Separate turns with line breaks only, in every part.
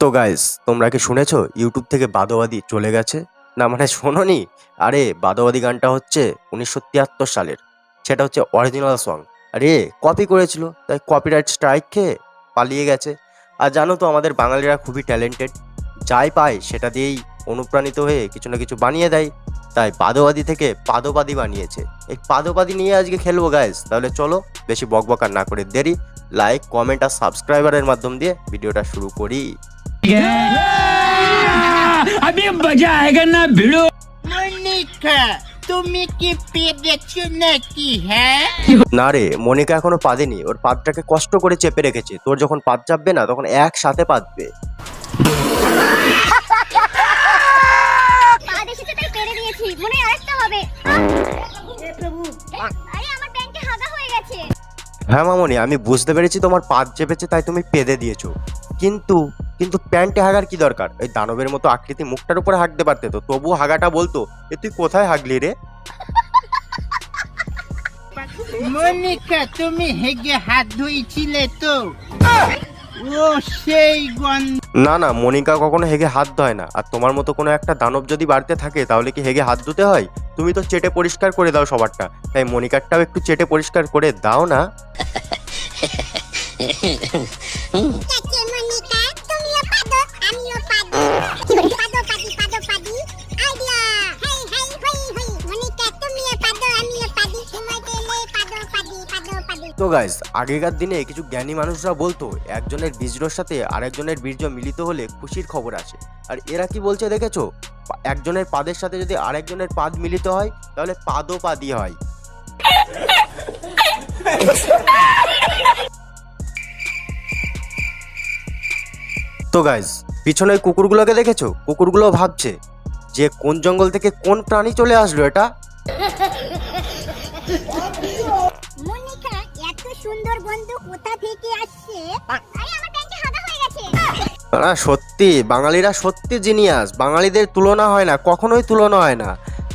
তো গাইস তোমরা কি শুনেছো? ইউটিউব থেকে বাদোয়াদি চলে গেছে? না মানে শোনোনি? আরে, বাদোয়াদি গানটা হচ্ছে উনিশশো তিয়াত্তর সালের। সেটা হচ্ছে অরিজিনাল সং আরে কপি করেছিল, তাই কপিরাইট স্ট্রাইক খেয়ে পালিয়ে গেছে। আর জানো তো, আমাদের বাঙালিরা খুবই ট্যালেন্টেড যাই পায়, সেটা দিয়েই অনুপ্রাণিত হয়ে কিছু না কিছু বানিয়ে দেয়। তাই পাদোবাদি থেকে পাদোবাদি বানিয়েছে। এই পাদোবাদি নিয়ে আজকে খেলব গাইস তাহলে চলো, বেশি বকবকার না করে দেরি। লাইক কমেন্ট আর সাবস্ক্রাইবারের মাধ্যম দিয়ে ভিডিওটা শুরু করি।
আমি বাজায়গা না ভিড়ো
মনিকা তুমি কি পেরেছ নাকি হ্যাঁ
না রে মনিকা এখনও পাদেনি। ওর পাদটাকে কষ্ট করে চেপে রেখেছে। তোর যখন পাদ চাপবে না তখন একসাথে পাদবে
হ্যাঁ
মামনি আমি বুঝতে পেরেছি তোমার পাদ চেপেছে তাই তুমি পেদে দিয়েছ। কিন্তু কিন্তু প্যান্টে হাগার কি দরকার? এই দানবের মতো আকৃতি মুখটার উপরে হাঁকতে পারতে তো। তবু হাগাটা বলতো এ তুই কোথায় হাগলি রে?
মনিকা তুমি হেগে হাত ধুইছিলে তো? ও সেই গন্ধ।
না না মনিকা কখনো হেগে হাত ধয় না। আর তোমার মতো কোনো একটা দানব যদি বাড়তে থাকে তাহলে কি হেগে হাত ধুতে হয়? তুমি তো চেটে পরিষ্কার করে দাও সবারটা। তাই মনিকারটাও একটু চেটে পরিষ্কার করে দাও না। তো গাইস আগেকার দিনে কিছু জ্ঞানী মানুষরা বলতো, একজনের বীর্যর সাথে আরেকজনের বীর্য মিলিত হলে খুশির খবর আসে। আর এরা কি বলছে দেখেছ? একজনের পাদের সাথে যদি আরেকজনের পাদ মিলিত হয়, তাহলে পাদও পাদি হয়। তো গাইস পিছনে কুকুরগুলোকে দেখেছ? কুকুরগুলো ভাবছে, যে কোন জঙ্গল থেকে কোন প্রাণী চলে আসলো এটা?
সুন্দর কোথা থেকে আসছে? আরে আমার ব্যাংকে হাগা হয়ে গেছে।
না সত্যি বাঙালিরা সত্যি জিনিয়াস। বাঙালিদের তুলনা হয় না কখনোই তুলনা হয় না।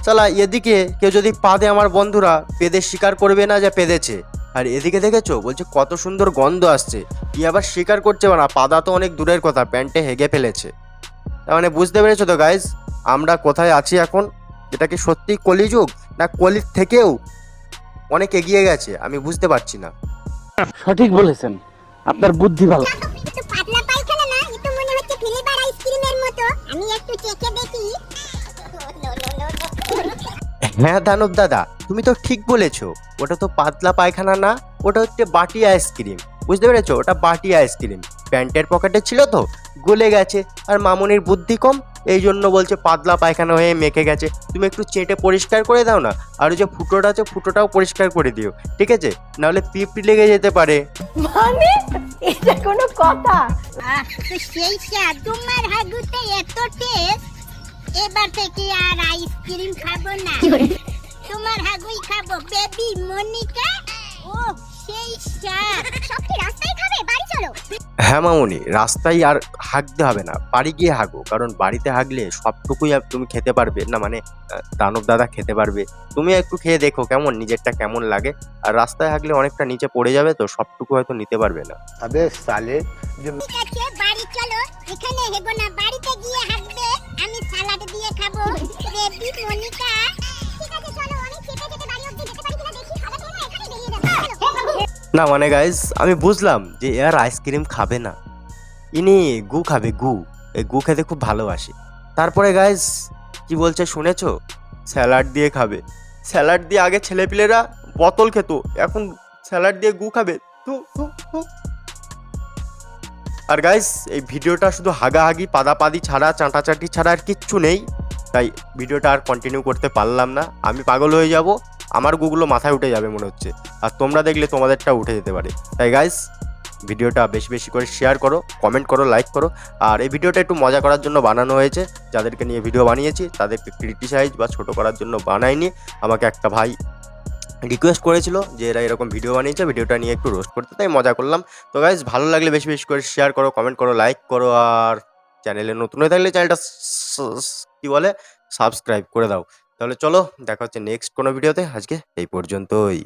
চালা এদিকে কেউ যদি পাদে আমার বন্ধুরা পেদে স্বীকার করবে না যে পেদেছে। আর এদিকে দেখেছ? বলছে কত সুন্দর গন্ধ আসছে। কি আবার স্বীকার করছে না পাদা তো অনেক দূরের কথা প্যান্টে হেগে ফেলেছে। তার মানে বুঝতে পেরেছ তো গাইজ আমরা কোথায় আছি এখন? এটা কি সত্যি কলিযুগ? না কলির থেকেও অনেক এগিয়ে গেছে? আমি বুঝতে পারছি না।
সঠিক বলেছেন। আপনার বুদ্ধি ভালো।
পাতলা পায়খানা না একটু মনে হচ্ছে ফিলিপার আইসক্রিমের মতো। আমি একটু চেখে দেখি।
হ্যাঁ দানব দাদা তুমি তো ঠিক বলেছ। ওটা তো পাতলা পায়খানা না ওটা হচ্ছে বাটি আইসক্রিম। বুঝতে পেরেছ? ওটা বাটি আইসক্রিম। প্যান্টের পকেটে ছিল তো গলে গেছে। আর মামনির বুদ্ধি কম এই জন্য বলছে পাতলা পায়খানা হয়ে মেখে গেছে। তুমি একটু চেটে পরিষ্কার করে দাও না আর ওই যে ফুটোটা আছে ফুটোটাও পরিষ্কার করে দিও ঠিক আছে? নাহলে পিঁপড়ি লেগে যেতে পারে।
মানে? এটা কোনো কথা?
সেই তোমার হাগুতে এত টেস্ট এবার থেকে আর আইসক্রিম খাব না। তোমার হাগুই খাব বেবি মনিকা? ও সেই স্বাদ
হ্যাঁ মামনি রাস্তায় আর হাঁকতে হবে না বাড়ি গিয়ে হাঁকো কারণ বাড়িতে হাঁকলে সবটুকুই আর তুমি খেতে পারবে না মানে দানব দাদা খেতে পারবে তুমি একটু খেয়ে দেখো কেমন নিজেরটা কেমন লাগে আর রাস্তায় হাঁকলে অনেকটা নিচে পড়ে যাবে তো সবটুকু হয়তো নিতে পারবে না।
ঠিক আছে বাড়ি চলো এখানে হেবো না বাড়িতে গিয়ে হাঁকবে আমি সালাড দিয়ে খাব। Baby Monica. না
মানে গাইজ আমি বুঝলাম যে এর আইসক্রিম খাবে না। ইনি গু খাবে, গু। এই গু খেতে খুব ভালোবাসে। তারপরে গাইজ কি বলছে শুনেছো? স্যালাড দিয়ে খাবে। স্যালাড দিয়ে আগে ছেলেপিলেরা বোতল খেত, এখন স্যালাড দিয়ে গু খাবে। আর গাইজ এই ভিডিওটা শুধু হাগাহাগি, পাদাপাদি ছাড়া, চাঁটাচাটি ছাড়া আর কিচ্ছু নেই। তাই ভিডিওটা আর কন্টিনিউ করতে পারলাম না। আমি পাগল হয়ে যাব। আমার গুগুলো মাথায় উঠে যাবে মনে হচ্ছে। আর তোমরা দেখলে তোমাদেরটা উঠে যেতে পারে। তাই গাইস ভিডিওটা বেশি বেশি করে শেয়ার করো কমেন্ট করো লাইক করো। আর এই ভিডিওটা একটু মজা করার জন্য বানানো হয়েছে। যাদেরকে নিয়ে ভিডিও বানিয়েছি, তাদেরকে ক্রিটিসাইজ বা ছোট করার জন্য বানাইনি। আমাকে একটা ভাই রিকোয়েস্ট করেছিল যে এরা এরকম ভিডিও বানিয়েছে ভিডিওটা নিয়ে একটু রোস্ট করতে, তাই মজা করলাম। তো গাইজ ভালো লাগলে বেশি বেশি করে শেয়ার করো কমেন্ট করো লাইক করো। আর চ্যানেলে নতুন হয়ে থাকলে চ্যানেলটা কী বলে? সাবস্ক্রাইব করে দাও। তাহলে চলো দেখা হচ্ছে নেক্সট কোনো ভিডিওতে আজকে এই পর্যন্তই।